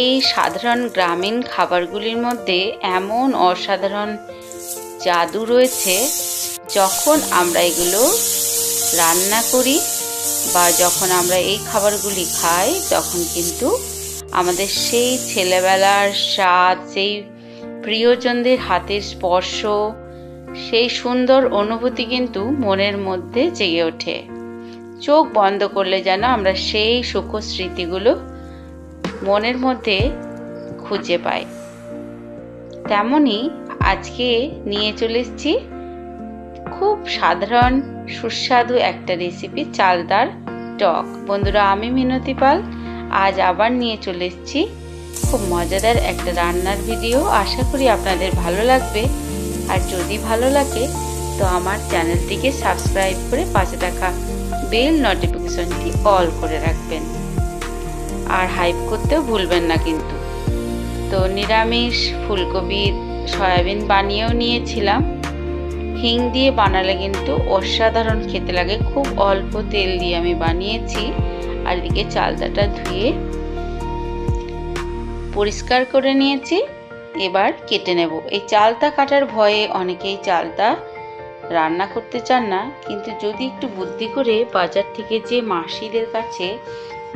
এই সাধারণ গ্রামীণ খাবারগুলির মধ্যে এমন অসাধারণ জাদু রয়েছে, যখন আমরা এগুলো রান্না করি বা যখন আমরা এই খাবারগুলি খাই, তখন কিন্তু আমাদের সেই ছেলেবেলার স্বাদ, সেই প্রিয়জনদের হাতের স্পর্শ, সেই সুন্দর অনুভূতি কিন্তু মনের মধ্যে জেগে ওঠে। চোখ বন্ধ করলে যেন আমরা সেই সুখ স্মৃতিগুলো মনের মধ্যে খুঁজে পাই তেমনই আজকে নিয়ে চলে এসেছি খুব সাধারণ, সুস্বাদু একটা রেসিপি চালদার টক। বন্ধুরা, আমি মিনতি পাল। আজ আবার নিয়ে চলে এসেছি। খুব মজাদার একটা রান্নার ভিডিও আশা করি আপনাদের ভালো লাগবে। আর যদি ভালো লাগে, তো আমার চ্যানেলটিকে সাবস্ক্রাইব করে পাশে থাকা বেল নোটিফিকেশনটি অল করে রাখবেন। আর হাইপ করতেও ভুলবেন না কিন্তু। তো নিরামিষ ফুলকপি, সয়াবিন বানিয়েও নিয়েছিলাম। হিং দিয়ে বানালে কিন্তু অসাধারণ খেতে লাগে। খুব অল্প তেল দিয়ে আমি বানিয়েছি। আর এদিকে চালতাটা ধুয়ে পরিষ্কার করে নিয়েছি। এবার কেটে নেব। এই চালতা কাটার ভয়ে অনেকেই চালতা রান্না করতে চান না। কিন্তু যদি একটু বুদ্ধি করে বাজার থেকে যে মাসিদের কাছে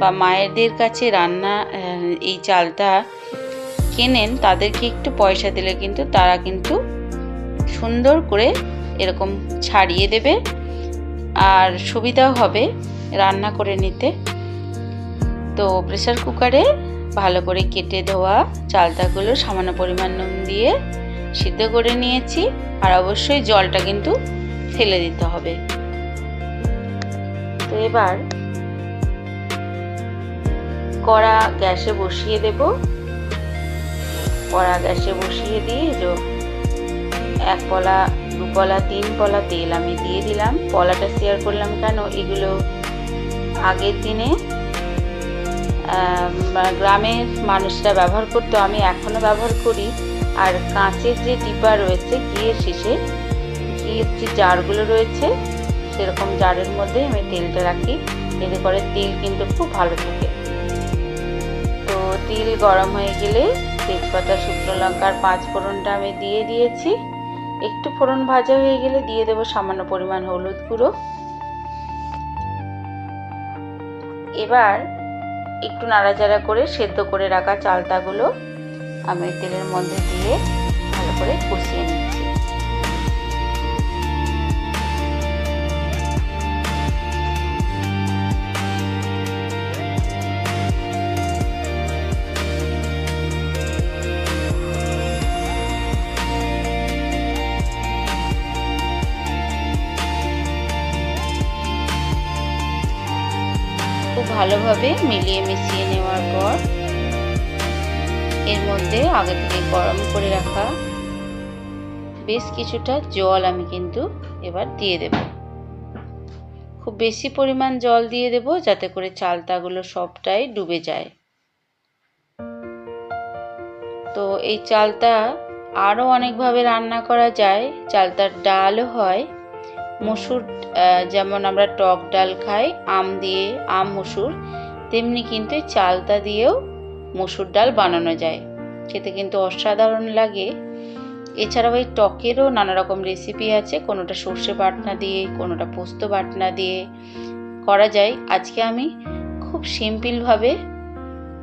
বা মায়েদের কাছে রান্না এই চালটা কেনেন, তাদেরকে একটু পয়সা দিলে কিন্তু তারা কিন্তু সুন্দর করে এরকম ছাড়িয়ে দেবে। আর সুবিধাও হবে রান্না করে নিতে। তো প্রেসার কুকারে ভালো করে কেটে ধোয়া চালতাগুলো সামান্য পরিমাণ নুন দিয়ে সিদ্ধ করে নিয়েছি। আর অবশ্যই জলটা কিন্তু ফেলে দিতে হবে। তো এবার কড়া গ্যাসে বসিয়ে দেব। কড়া গ্যাসে বসিয়ে দিয়ে যে এক পলা দু পলা তিন পলা তেল আমি দিয়ে দিলাম। পলাটা শেয়ার করলাম কেন? এগুলো আগের দিনে গ্রামের মানুষরা ব্যবহার করতো, আমি এখনও ব্যবহার করি। আর কাঁচের যে টিপা রয়েছে, ঘিয়ের শেষে, ঘিয়ের যে জারগুলো রয়েছে, সেরকম জারের মধ্যে আমি তেলটা রাখি। এতে করে তেল কিন্তু খুব ভালো থাকে। তেল গরম হয়ে গেলে তেজপাতা, শুকনো লঙ্কার পাঁচ ফোড়নটা আমি দিয়ে দিয়েছি। একটু ফোড়ন ভাজা হয়ে গেলে দিয়ে দেবো সামান্য পরিমাণ হলুদ গুঁড়ো। এবার একটু নাড়াচাড়া করে সেদ্ধ করে রাখা চালতাগুলো আমি তেলের মধ্যে দিয়ে ভালো করে কষিয়ে নিচ্ছি। ভালোভাবে মিলিয়ে মিশিয়ে নেওয়ার পর এর মধ্যে আগে থেকে গরম করে রাখা বেশ কিছুটা জল আমি কিন্তু এবার দিয়ে দেব। খুব বেশি পরিমাণ জল দিয়ে দেব যাতে করে চালতাগুলো সবটাই ডুবে যায়। তো এই চালতা আরও অনেকভাবে রান্না করা যায়, চালতার ডালও হয়। মসুর যেমন আমরা টক ডাল খাই, আম দিয়ে, আম, মসুর, তেমনি কিন্তু চালতা দিয়েও মসুর ডাল বানানো যায়। খেতে কিন্তু অসাধারণ লাগে। এছাড়াও এই টকেরও নানা রকম রেসিপি আছে, কোনোটা সর্ষে বাটনা দিয়ে, কোনোটা পোস্ত বাটনা দিয়ে করা যায়। আজকে আমি খুব সিম্পলভাবে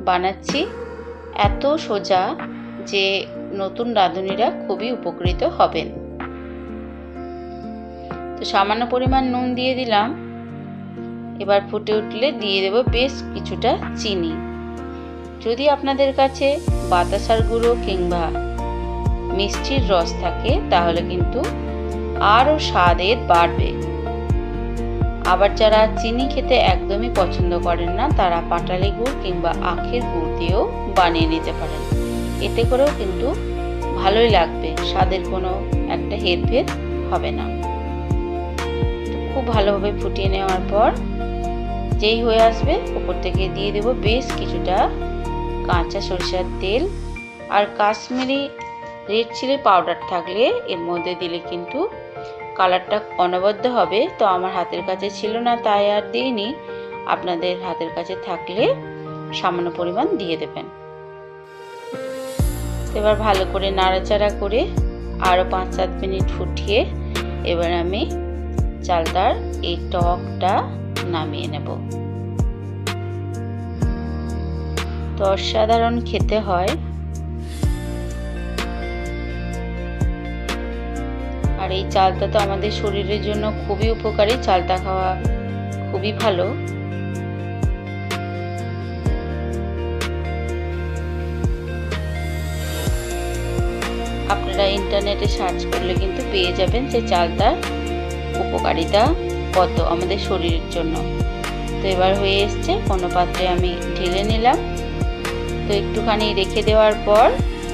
বানাচ্ছি। এত সোজা যে নতুন রাঁধুনিরা খুবই উপকৃত হবেন। তো সামান্য পরিমাণ নুন দিয়ে দিলাম। এবার ফুটে উঠলে দিয়ে দেব বেশ কিছুটা চিনি। যদি আপনাদের কাছে বাতাসার গুঁড়ো কিংবা মিষ্টির রস থাকে, তাহলে কিন্তু আরও স্বাদের বাড়বে। আবার যারা চিনি খেতে একদমই পছন্দ করেন না, তারা পাটালি গুড় কিংবা আখের গুড় দিয়েও বানিয়ে নিতে পারেন। এতে করেও কিন্তু ভালোই লাগবে, স্বাদের কোনো একটা হেরফের হবে না। খুব ভালোভাবে ফুটিয়ে নেওয়ার পর যেই হয়ে আসবে ওপর থেকে দিয়ে দেব বেশ কিছুটা কাঁচা সরিষার তেল। আর কাশ্মীরি রেড চিলি পাউডার থাকলে এর মধ্যে দিলে কিন্তু কালারটা অনবদ্য হবে। তো আমার হাতের কাছে ছিল না, তাই আর দিইনি। আপনাদের হাতের কাছে থাকলে সামান্য পরিমাণ দিয়ে দেবেন। এবার ভালো করে নাড়াচাড়া করে আরও পাঁচ সাত মিনিট ফুটিয়ে এবার আমি চালটার এই টকটা নামিয়ে নেব। তো অসাধারণ খেতে হয়। আর এই চালটা তো আমাদের শরীরের জন্য খুবই উপকারী, চালটা খাওয়া খুবই ভালো। আপনারা ইন্টারনেটে সার্চ করলে কিন্তু পেয়ে যাবেন যে চালটার উপকারিতা কত আমাদের শরীরের জন্য। তো এবার হয়ে এসছে, কোনো পাত্রে আমি ঢেলে নিলাম। তো একটুখানি রেখে দেওয়ার পর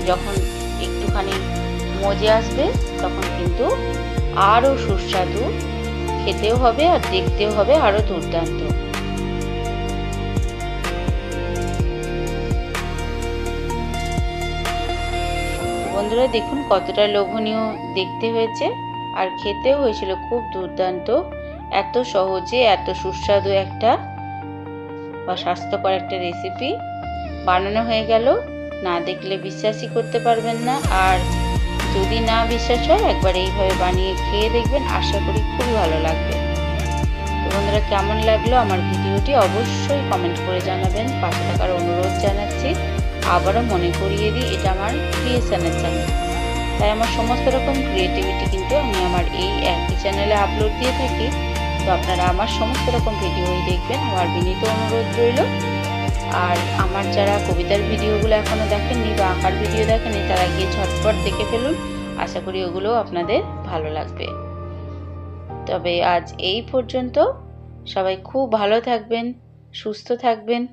যখন একটুখানি মজে আসবে, তখন কিন্তু আরও সুস্বাদু, খেতেও হবে আর দেখতেও হবে আরও দুর্দান্ত। বন্ধুরা, দেখুন কতটা লোভনীয় দেখতে হয়েছে। আর খেতেও হয়েছিল খুব দুর্দান্ত, এত সহজে, এত সুস্বাদু একটা বা স্বাস্থ্যকর একটা রেসিপি বানানো হয়ে গেল। না দেখলে বিশ্বাসই করতে পারবেন না। আর যদি না বিশ্বাস হয়, একবার এইভাবে বানিয়ে খেয়ে দেখবেন। আশা করি খুবই ভালো লাগবে। তো বন্ধুরা, কেমন লাগল আমার ভিডিওটি অবশ্যই কমেন্ট করে জানাবেন। পাশে থাকার অনুরোধ জানাচ্ছি। আবারও মনে করিয়ে দিই, এটা আমার ক্রিয়েশনের চ্যানেল। তাই আমার সমস্ত রকম ক্রিয়েটিভিটি কিন্তু আমি আমার এই একই চ্যানেলে আপলোড দিয়ে থাকি। তো আপনারা আমার সমস্ত রকম ভিডিওই দেখবেন। আমার বিনীত অনুরোধ রইল। আর আমার যারা কবিতার ভিডিওগুলো এখনও দেখেননি বা আঁকার ভিডিও দেখেননি, তারা গিয়ে ঝটপট দেখে ফেলুন। আশা করি ওগুলোও আপনাদের ভালো লাগবে। তবে আজ এই পর্যন্ত। সবাই খুব ভালো থাকবেন, সুস্থ থাকবেন।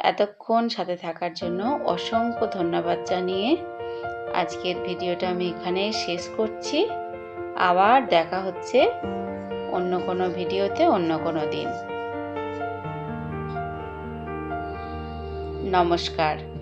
এতক্ষণ সাথে থাকার জন্য অসংখ্য ধন্যবাদ জানিয়ে আজকের ভিডিওটা আমি এখানে শেষ করছি। আবার দেখা হচ্ছে অন্য কোনো ভিডিওতে অন্য কোনো দিন। নমস্কার।